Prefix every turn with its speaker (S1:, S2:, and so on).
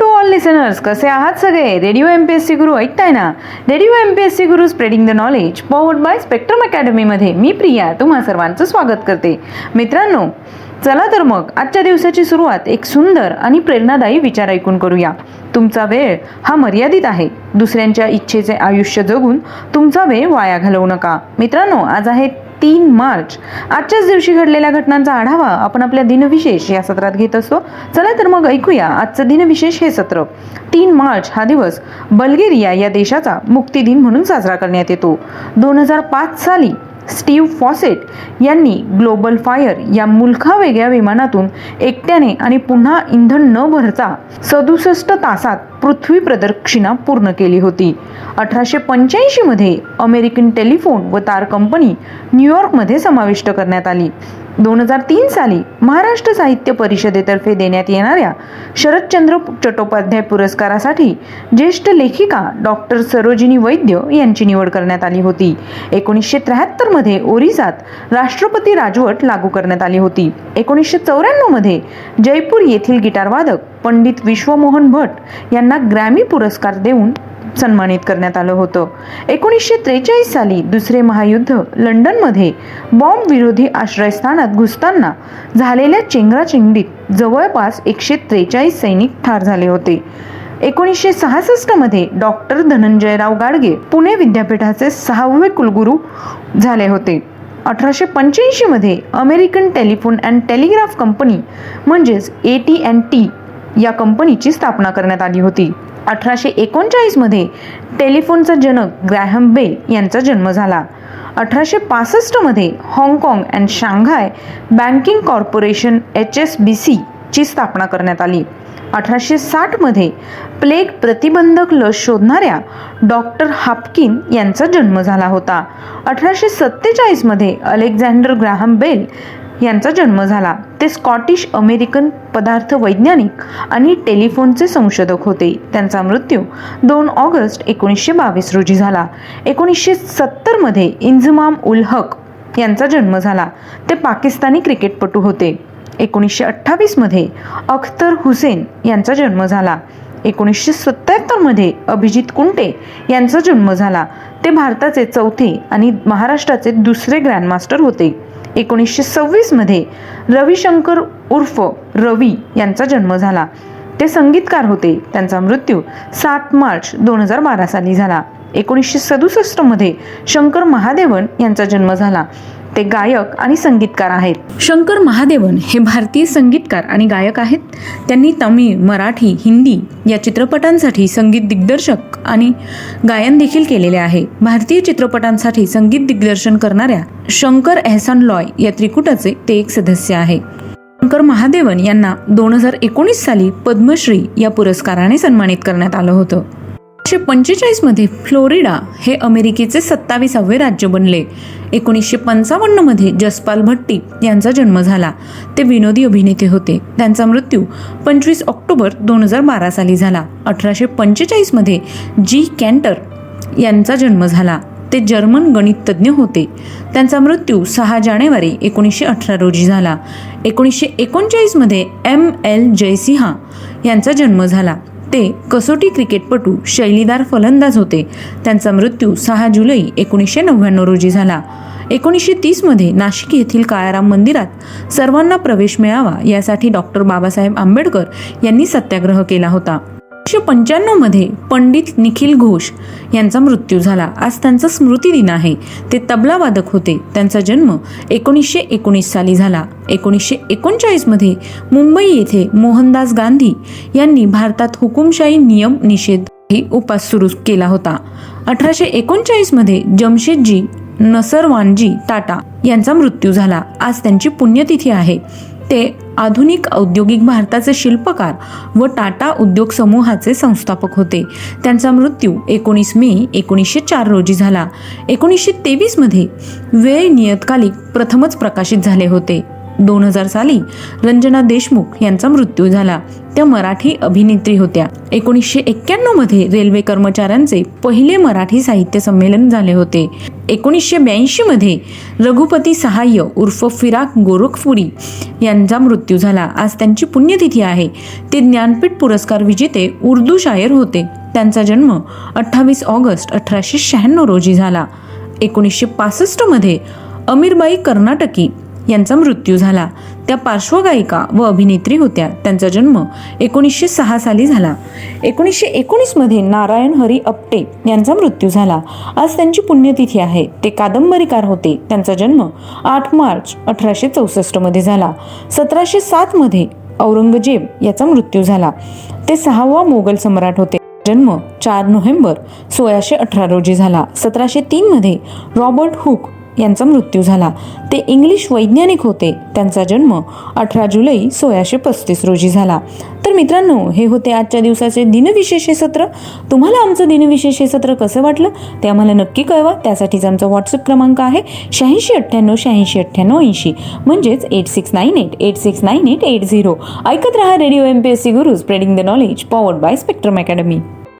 S1: To all listeners कसे आहात सगळे? Radio M P S C Guru ऐकताय ना? Radio M P S C Guru spreading the knowledge powered by Spectrum अकॅडमीमध्ये मी प्रिया तुम्हा सर्वांचं स्वागत करते. मित्रांनो चला तर मग आजच्या दिवसाची सुरुवात एक सुंदर आणि प्रेरणादायी विचार ऐकून करूया. तुमचा वेळ हा मर्यादित आहे. दुसऱ्यांच्या इच्छेचे आयुष्य जगून तुमचा वेळ वाया घालवू नका. मित्रांनो आज आहे तीन मार्च. आजच्याच दिवशी घडलेल्या घटनांचा आढावा आपण आपल्या दिनविशेष या सत्रात घेत असतो. चला तर मग ऐकूया आजचं दिनविशेष हे सत्र. तीन मार्च हा दिवस बल्गेरिया या देशाचा मुक्ती दिन म्हणून साजरा करण्यात येतो. दोन हजार पाच साली स्टीव्ह फॉसेट यांनी ग्लोबल फायर या मुलखा वेगळ्या विमानातून एकट्याने आणि पुन्हा इंधन न भरता सदुसष्ट तासात पृथ्वी प्रदक्षिणा पूर्ण केली होती. अठराशे पंच्याऐंशीमध्ये अमेरिकन टेलिफोन व तार कंपनी न्यूयॉर्कमध्ये समाविष्ट करण्यात आली. दोन हजार तीन साली महाराष्ट्र साहित्य परिषदेतर्फे देण्यात येणाऱ्या शरदचंद्र चट्टोपाध्याय पुरस्कारासाठी ज्येष्ठ लेखिका डॉक्टर सरोजिनी वैद्य यांची निवड करण्यात आली होती. एकोणीसशे त्र्याहत्तरमध्ये ओरिसात राष्ट्रपती राजवट लागू करण्यात आली होती. एकोणीसशे चौऱ्याण्णवमध्ये जयपूर येथील गिटारवादक पंडित विश्वमोहन भट यांना ग्रॅमी पुरस्कार देऊन सन्मानित करण्यात आलं होतं. एकोणीसशे त्रेचाळीस साली दुसरे महायुद्ध लंडनमध्ये बॉम्ब विरोधी आश्रयस्थानात घुसताना झालेल्या चेंगराचेंगडीत जवळपास एकशे त्रेचाळीस सैनिक ठार झाले होते. एकोणीसशे सहासष्टमध्ये डॉक्टर धनंजयराव गाडगे पुणे विद्यापीठाचे सहावे कुलगुरू झाले होते. अठराशे पंच्याऐंशीमध्ये American telephone and telegraph company म्हणजेच ए टी अँड टी या कंपनीची स्थापना करण्यात आली होती. अठराशे एकोणचाळीसमध्ये टेलिफोनचा जनक ग्रॅहम बेल यांचा जन्म झाला. अठराशे पासष्टमध्ये हाँगकाँग and Shanghai banking corporation H S B C ची स्थापना करण्यात आली. अठराशे साठमध्ये प्लेग प्रतिबंधक लस शोधणाऱ्या डॉक्टर हापकिन यांचा जन्म झाला होता. अठराशे सत्तेचाळीसमध्ये अलेक्झांडर ग्राहम बेल यांचा जन्म झाला. ते स्कॉटिश अमेरिकन पदार्थ वैज्ञानिक आणि टेलिफोनचे संशोधक होते. त्यांचा मृत्यू दोन ऑगस्ट एकोणीसशे बावीस रोजी झाला. एकोणीसशे सत्तरमध्ये इंझमाम उल हक यांचा जन्म झाला. ते पाकिस्तानी क्रिकेटपटू होते. एकोणीसशे अठ्ठावीसमध्ये अख्तर हुसेन यांचा जन्म झाला. एकोणीसशे सत्त्याहत्तरमध्ये अभिजित कुंटे यांचा जन्म झाला. ते भारताचे चौथे आणि महाराष्ट्राचे दुसरे ग्रँडमास्टर होते. एकोणीसशे सव्वीसमध्ये रविशंकर उर्फ रवी यांचा जन्म झाला. ते संगीतकार होते. त्यांचा मृत्यू सात मार्च दोन हजार बारा साली झाला. एकोणीसशे सदुसष्टमध्ये शंकर महादेवन यांचा जन्म झाला. ते गायक आणि संगीतकार आहेत. शंकर महादेवन हे भारतीय संगीतकार आणि गायक आहेत. त्यांनी तमिळ मराठी हिंदी या चित्रपटांसाठी संगीत दिग्दर्शक आणि गायन देखील केलेले आहे. भारतीय चित्रपटांसाठी संगीत दिग्दर्शन करणाऱ्या शंकर एहसान लॉय या त्रिकुटाचे ते एक सदस्य आहे. शंकर महादेवन यांना दोन हजार एकोणीस साली पद्मश्री या पुरस्काराने सन्मानित करण्यात आलं होतं. एकोणीसशे पंचेचाळीसमध्ये फ्लोरिडा हे अमेरिकेचे सत्तावीसावे राज्य बनले. एकोणीसशे पंचावन्नमध्ये जसपाल भट्टी यांचा जन्म झाला. ते विनोदी अभिनेते होते. त्यांचा मृत्यू पंचवीस ऑक्टोबर दोन हजार बारा साली झाला. अठराशे पंचेचाळीसमध्ये जी कॅन्टर यांचा जन्म झाला. ते जर्मन गणिततज्ञ होते. त्यांचा मृत्यू सहा जानेवारी एकोणीसशे अठरा रोजी झाला. एकोणीसशे एकोणचाळीसमध्ये एम एल जयसिंहा यांचा जन्म झाला. ते कसोटी क्रिकेटपटू शैलीदार फलंदाज होते. त्यांचा मृत्यू सहा जुलै एकोणीसशे नव्याण्णव रोजी झाला. एकोणीसशे तीसमध्ये नाशिक येथील काळाराम मंदिरात सर्वांना प्रवेश मिळावा यासाठी डॉक्टर बाबासाहेब आंबेडकर यांनी सत्याग्रह केला होता. एकोणीसशे पंच्याण्णवमध्ये पंडित निखिल घोष यांचा मृत्यू झाला. आज त्यांचा स्मृती दिन आहे. ते तबलावादक होते. त्यांचा जन्म एकोणीसशे एकोणीस साली झाला. एकोणीसशे एकोणचाळीसमध्ये मुंबई येथे मोहनदास गांधी यांनी भारतात हुकुमशाही नियम निषेध ही उपास सुरू केला होता. अठराशे एकोणचाळीसमध्ये जमशेदजी नसरवानजी टाटा यांचा मृत्यू झाला. आज त्यांची पुण्यतिथी आहे. ते आधुनिक औद्योगिक भारताचे शिल्पकार व टाटा उद्योग समूहाचे संस्थापक होते. त्यांचा मृत्यू एकोणीस मे एकोणीसशे चार रोजी झाला. एकोणीसशे तेवीसमध्ये वेळ नियतकालिक प्रथमच प्रकाशित झाले होते. दोन हजार साली रंजना देशमुख यांचा मृत्यू झाला. त्या मराठी अभिनेत्री होत्या. एकोणीसशे एक्क्याण्णवमध्ये रेल्वे कर्मचाऱ्यांचे पहिले मराठी साहित्य संमेलन झाले होते. एकोणीसशे ब्याऐंशी मध्ये रघुपती सहाय्य उर्फ फिराक गोरखपुरी यांचा मृत्यू झाला. आज त्यांची पुण्यतिथी आहे. ते ज्ञानपीठ पुरस्कार विजेते उर्दू शायर होते. त्यांचा जन्म अठ्ठावीस ऑगस्ट अठराशे शहाण्णव रोजी झाला. एकोणीसशे पासष्टमध्ये अमीरबाई कर्नाटकी यांचा मृत्यू झाला. त्या पार्श्वगायिका व अभिनेत्री होत्या. त्यांचा जन्म एकोणीसशे सहा साली झाला. एकोणीसशे एकोणीसमध्ये नारायण हरी अपटे यांचा मृत्यू झाला. आज त्यांची पुण्यतिथी आहे. ते कादंबरीकार होते. त्यांचा जन्म आठ मार्च अठराशे चौसष्टमध्ये झाला. सतराशे सातमध्ये औरंगजेब याचा मृत्यू झाला. ते सहावा मोगल सम्राट होते. जन्म चार नोव्हेंबर सोळाशे अठरा रोजी झाला. सतराशे तीनमध्ये रॉबर्ट हुक यांचा मृत्यू झाला. ते इंग्लिश वैज्ञानिक होते. त्यांचा जन्म अठरा जुलै सोळाशे पस्तीस रोजी झाला. तर मित्रांनो हे होते आजच्या दिवसाचे दिनविशेष हे सत्र. तुम्हाला आमचं दिनविशेष हे सत्र कसं वाटलं? ते आम्हाला नक्की कळवा. त्यासाठीच आमचा व्हॉट्सअप क्रमांक आहे शहाऐंशी अठ्ठ्याण्णव शहाऐंशी अठ्ठ्याण्णव ऐंशी. म्हणजेच eight six nine eight eight six nine eight eight zero ऐकत रहा Radio M P S C Guru spreading the knowledge powered by Spectrum Academy